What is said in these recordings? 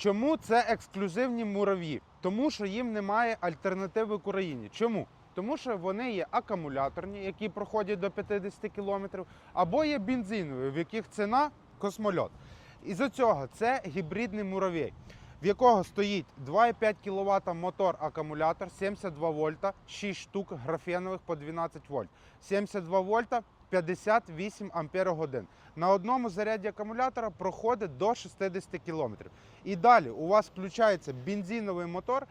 Чому це ексклюзивні мурав'ї? Тому що їм немає альтернативи в Україні. Чому? Тому що вони є акумуляторні, які проходять до 50 км, або є бензинові, в яких ціна космольот. Із-за цього це гібридний муравей, в якого стоїть 2,5 кВт мотор акумулятор, 72 вольта, 6 штук графенових по 12 вольт. 72 вольта 58 ампер годин. На одному заряді акумулятора проходить до 60 км. І далі у вас включається бензиновий мотор,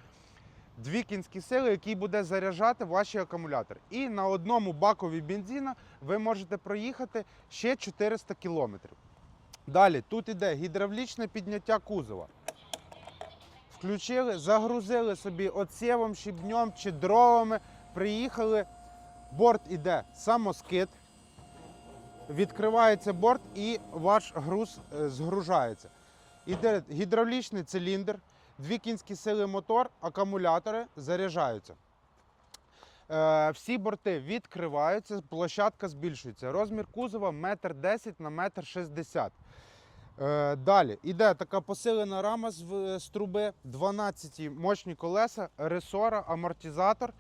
дві кінські сили, який буде заряджати ваші акумулятори. І на одному бакові бензина ви можете проїхати ще 400 км. Далі тут іде гідравлічне підняття кузова. Включили, загрузили собі оцєвом, щебнем чи дровами, приїхали. Борт іде самоскид, відкривається борт і ваш груз е, згружається. Іде гідравлічний циліндр, дві кінські сили мотор, акумулятори заряджаються. Е, всі борти відкриваються, площадка збільшується. Розмір кузова 1,10 на 1,60 м. Е, далі іде така посилена рама з, з труби, 12 мощні колеса, ресора, амортизатор,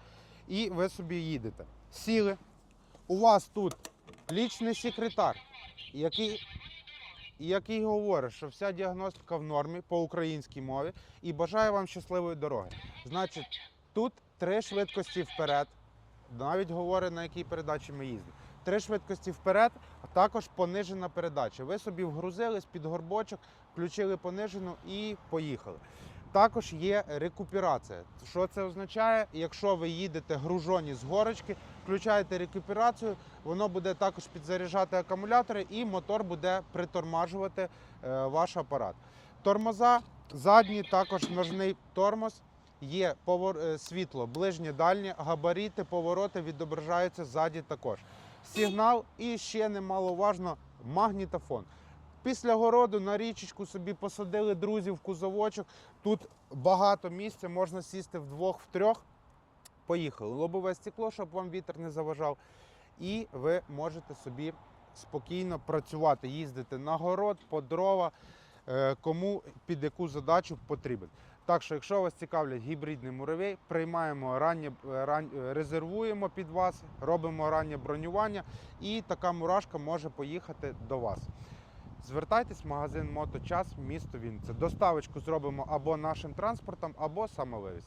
і ви собі їдете. Сіли. У вас тут лічний секретар, який, який говорить, що вся діагностика в нормі по українській мові і бажає вам щасливої дороги. Значить, тут три швидкості вперед. Навіть говорить, на якій передачі ми їздимо. Три швидкості вперед, а також понижена передача. Ви собі вгрузились під горбочок, включили понижену і поїхали. Також є рекуперація. Що це означає? Якщо ви їдете гружоні з горочки, включаєте рекуперацію, воно буде також підзаряджати акумулятори і мотор буде притормажувати е, ваш апарат. Тормоза задні, також ножний тормоз. Є е, світло, ближнє, дальнє, габаріти, повороти відображаються ззаді також. Сигнал і ще немаловажно магнітофон. Після городу на річечку собі посадили друзів в кузовочок. Тут багато місця, можна сісти вдвох, втрьох. Поїхали. Лобове стекло, щоб вам вітер не заважав. І ви можете собі спокійно працювати, їздити на город, по дрова, е, кому під яку задачу потрібен. Так що, якщо вас цікавлять гібридний муравей, приймаємо раннє, е, ран, е, резервуємо під вас, робимо раннє бронювання, і така мурашка може поїхати до вас. Звертайтесь в магазин Моточас, місто Вінниця. Доставочку зробимо або нашим транспортом, або самовивіз.